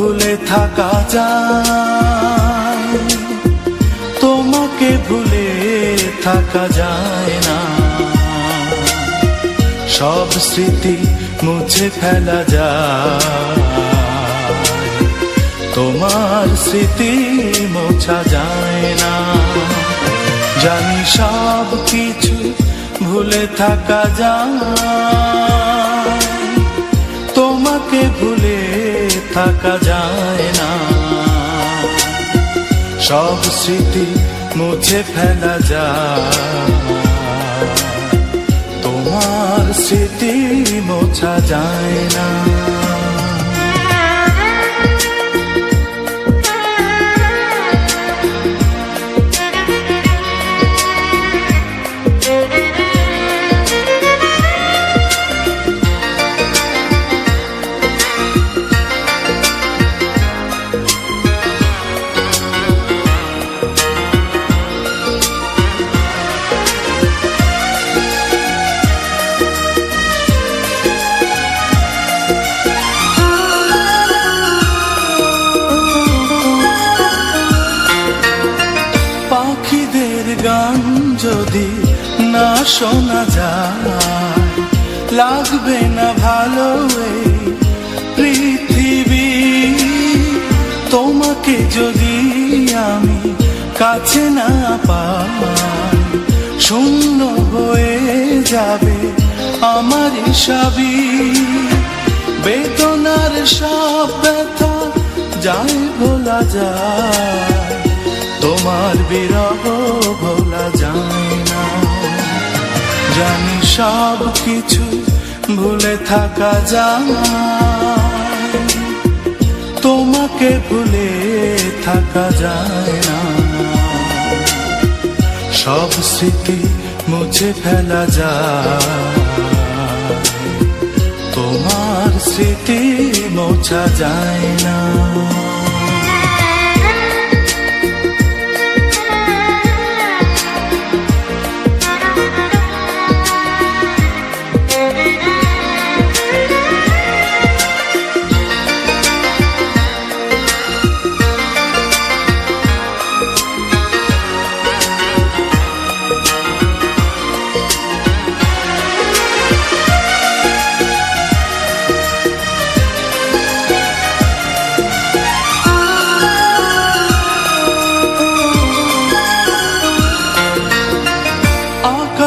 ভুলে থাকা যায়, তোমাকে ভুলে থাকা যায় না। সব স্মৃতি মুছে ফেলা যায়, তোমার স্মৃতি মোছা যায় না। জানি সব কিছু ভুলে থাকা যায়। থাকা যায় না। সব স্মৃতি মুছে ফেলা যায়। তোমার স্মৃতি মোছা যায় না। যদি না শোনা যায়, লাগবে না ভালো পৃথিবী। তোমাকে যদি আমি কাছে না পাই, শূন্য হয়ে যাবে আমার সবই। বেদনার সব ব্যথা যায় ভোলা যায়, তোমার বিরহ জানি সব কিছু ভুলে থাকা যায়। তোমাকে ভুলে থাকা যায় না। সব স্মৃতি মুছে ফেলা যায়। তোমার স্মৃতি মোছা যায় না।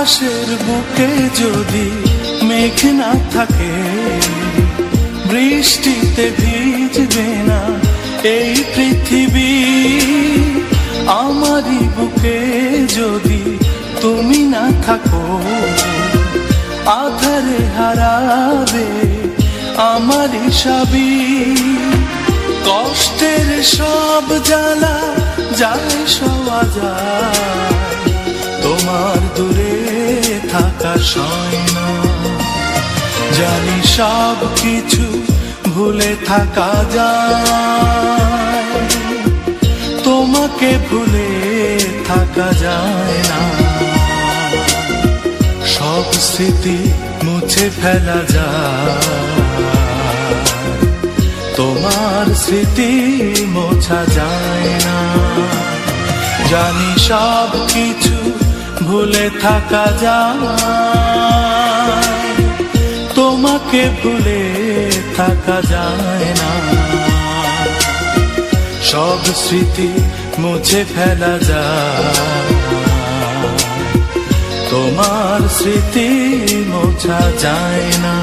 আকাশের বুকে যদি মেঘ না থাকে, বৃষ্টিতে ভিজবে না এই পৃথিবী। আমারই বুকে যদি তুমি না থাকো, আধারে হারাবে আমারই সবই। কষ্টের সব জ্বালা যায় সওয়া যায় তোমার দূরে থাকা না। জানি সব কিছু ভুলে থাকা যায়। তোমাকে ভুলে থাকা যায় না। সব স্মৃতি মুছে ফেলা যায়। তোমার স্মৃতি মোছা যায় না। জানি সব কিছু ভুলে থাকা যায়, তোমাকে ভুলে থাকা যায় না। সব স্মৃতি মুছে ফেলা যায়, তোমার স্মৃতি মোছা যায় না।